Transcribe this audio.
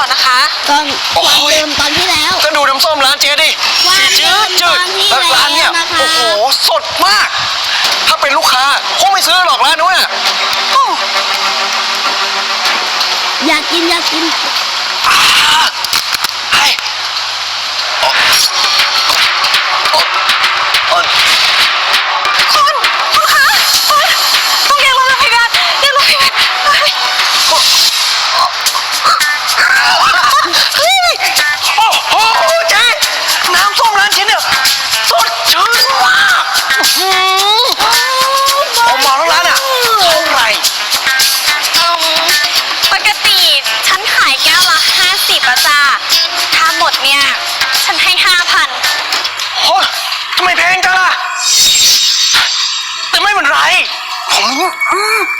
ก่อนนะคะตอนความเดิมตอนที่แล้ว ก็ดูน้ำส้มร้านเจ๊ดิว่าสีจืดจืดตอนที่แล้วร้านเนี่ยแล้วนะคะโอ้โหสดมาก ถ้าเป็นลูกค้าคงไม่ซื้อหรอกร้านนู้นน่ะโอ้อยากกินอยากกินำส้มร้านเจ๊เนี่ยสดชื่นมากอื้อหือผมบอกทั้งร้านอะเท่าไหร่เอิ่มปกติฉันขายแก้วละ50อะจ้าถ้าหมดเนี่ย ฉันให้ 5,000 โอ้ยทำไมแพงจังล่ะแต่ไม่เป็นไรผมห้าพันเจ๊